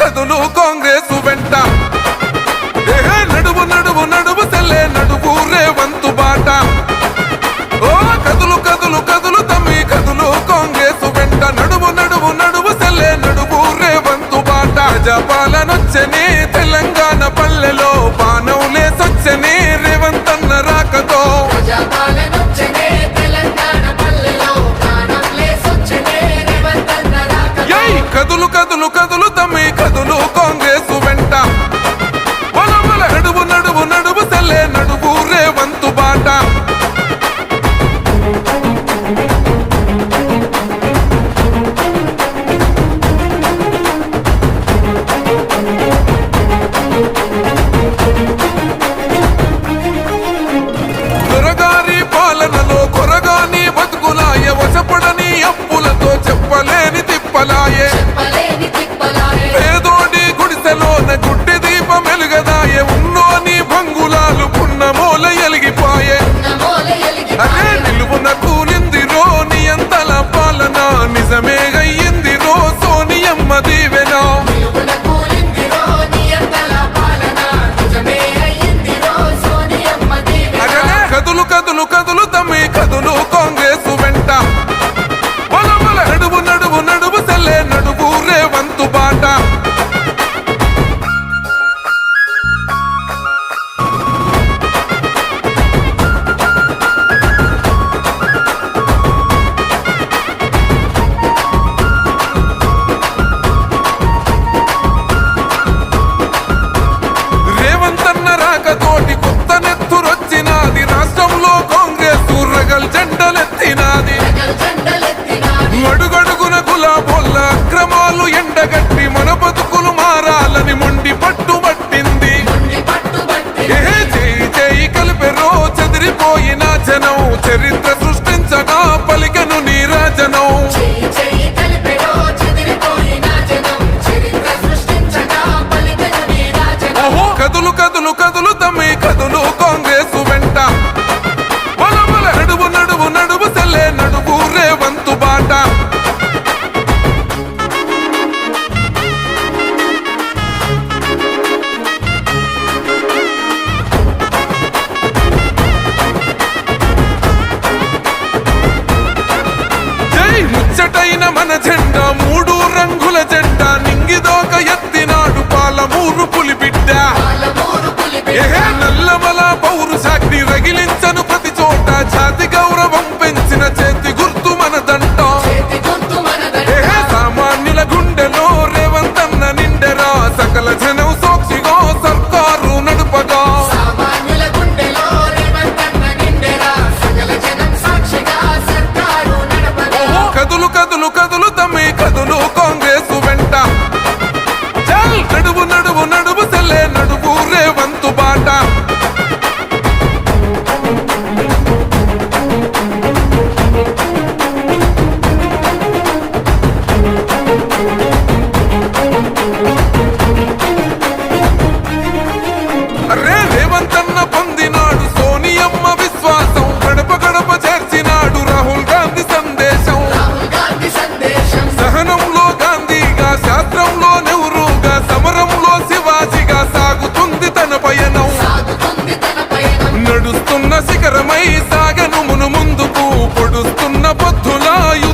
కదులు కాంగ్రెస్ వెంట. నడువు నడువు నడువు తెల్లే నడువు రేవంతు బాట. ఓ కదులు కదులు కదులు తమ్మి కదులు కాంగ్రెస్ వెంట. నడువు నడువు నడువు తెల్లే నడువు రేవంతు బాట. జపాలనొచ్చని తెలంగాణ పల్లెలో బాణం లేసొచ్చని రేవంతన్న రాకతో. జపాల 하는 틀 జగవంతన్న పొందినాడు సోనియమ్మ విశ్వాసం. గడప గడప చేర్చినాడు రాహుల్ గాంధీ సందేశం. సహనంలో గాంధీగా శాస్త్రంలో నెహ్రూగా సమరంలో శివాజీగా సాగుతుంది తన పయనం. నడుస్తున్న శిఖరమై సాగను మును ముందుకు పొడుస్తున్న పొద్దులాయు